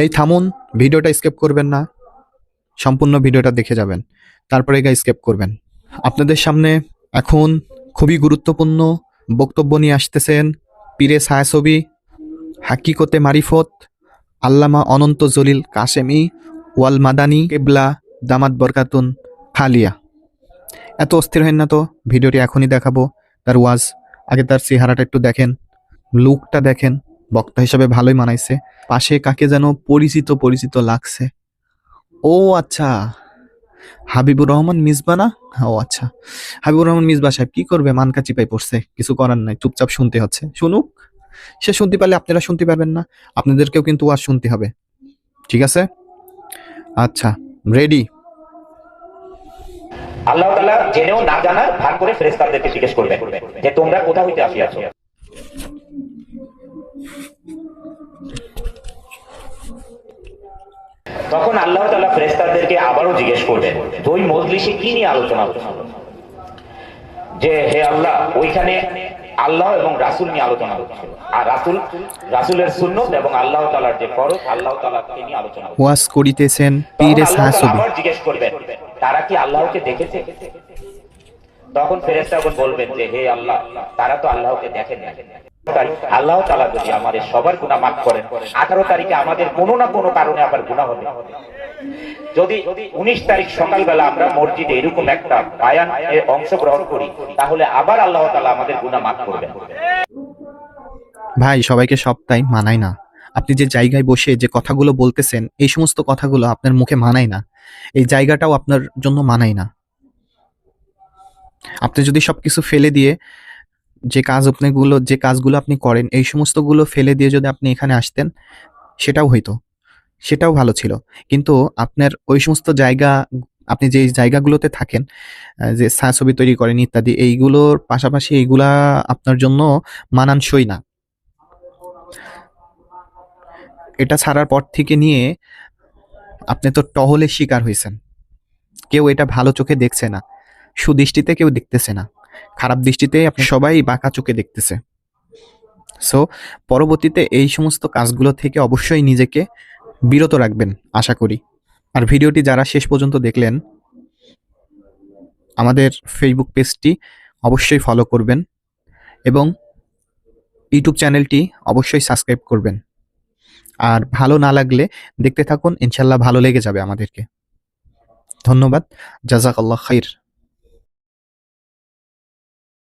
এই থামুন, ভিডিওটা স্কেপ করবেন না, সম্পূর্ণ ভিডিওটা দেখে যাবেন। তারপরে গা স্কেপ করবেন। আপনাদের সামনে এখন খুবই গুরুত্বপূর্ণ বক্তব্য নিয়ে আসতেছেন পীরে ছায়াছবি হাকিকতে মারিফত, আল্লামা অনন্ত জলিল কাশেমি, ওয়াল মাদানি, কেবলা, দামাত বরকাতুন, খালিয়া। এত অস্থির হেন না তো, ভিডিওটি এখনই দেখাবো। তার ওয়াজ, আগে তার চেহারাটা একটু দেখেন, লুকটা দেখেন। বক্তা হিসাবে ভালোই মানাইছে। পাশে কাকে যেন পরিচিত পরিচিত লাগছে। ও আচ্ছা হাবিবুর রহমান মিসবা না? ও আচ্ছা হাবিবুর রহমান মিসবা সাহেব কি করবে? মানকা চিপাই পড়ছে, কিছু করার নাই, চুপচাপ শুনতে হচ্ছে। শুনুক, সে শুনতে পারলে আপনারা শুনতে পারবেন না, আপনাদেরকেও কিন্তু আর শুনতে হবে। ঠিক আছে? আচ্ছা রেডি আল্লাহ তাআলা জেনেও না জানার ভাগ করে ফেরেশতাদেরকে জিজ্ঞেস করবে, যে তোমরা কোথা হইতে আসিয়াছো? তখন আল্লাহ তাআলা ফেরেশতাদেরকে আবারও জিজ্ঞেস করবেন ওই মজলিসে কি নিয়ে আলোচনা যে হে আল্লাহ ওইখানে আল্লাহ এবং রাসূল নিয়ে আলোচনা হচ্ছে। আর রাসূল রাসূলের সুন্নত এবং আল্লাহ তাআলার যে ফরজ আল্লাহ তাআলাকে নিয়ে আলোচনা ওয়াজ করিতেছেন পীরে আবার জিজ্ঞেস করবেন তারা কি আল্লাহকে দেখেছে? তখন ফেরেশতাগণ বলবেন যে হে আল্লাহ তারা তো আল্লাহকে দেখেন না আল্লাহ তাআলা যদি আমাদের সবার গুনাহ মাফ করেন 18 তারিখে আমাদের কোনো না কোনো কারণে আবার গুনাহ হবে। যদি 19 তারিখ সকালবেলা আমরা মসজিদে এরকম একটা বায়ান করি, তাহলে আবার আল্লাহ তাআলা আমাদের গুনাহ মাফ করবেন। ভাই, সবাইকে সবটাই মানায় না। আপনি যে জায়গায় বসে যে কথাগুলো বলতেছেন, এই সমস্ত কথাগুলো আপনার মুখে মানায় না। এই জায়গাটাও আপনার জন্য মানায় না। আপনি যদি সবকিছু ফেলে দিয়ে যে কাজ আপনাগুলো, যে কাজগুলো আপনি করেন, এই সমস্তগুলো ফেলে দিয়ে যদি আপনি এখানে আসতেন, সেটাও হইতো। সেটাও ভালো ছিল। কিন্তু আপনার ওই সমস্ত জায়গা, আপনি যে জায়গাগুলোতে থাকেন যে ছায়াছবি তৈরি করেন ইত্যাদি, এইগুলোর পাশাপাশি এইগুলা আপনার জন্য মানানসই না। এটা ছাড়ার পর থেকে নিয়ে আপনি তো টহলের শিকার হয়েছেন। কেউ এটা ভালো চোখে দেখছে না। সুদৃষ্টিতে কেউ দেখতেছে না। খারাপ দৃষ্টিতে আপনি সবাই বাঁকা চোখে দেখতেছে। সো পরবর্তীতে এই সমস্ত কাজগুলো থেকে অবশ্যই নিজেকে বিরত রাখবেন, আশা করি। আর ভিডিওটি যারা শেষ পর্যন্ত দেখলেন, আমাদের ফেসবুক পেজটি অবশ্যই ফলো করবেন এবং ইউটিউব চ্যানেলটি অবশ্যই সাবস্ক্রাইব করবেন। আর ভালো না লাগলে দেখতে থাকুন ইনশাল্লাহ ভালো লেগে যাবে আমাদেরকে। ধন্যবাদ জাজাক আল্লাহ খাইর।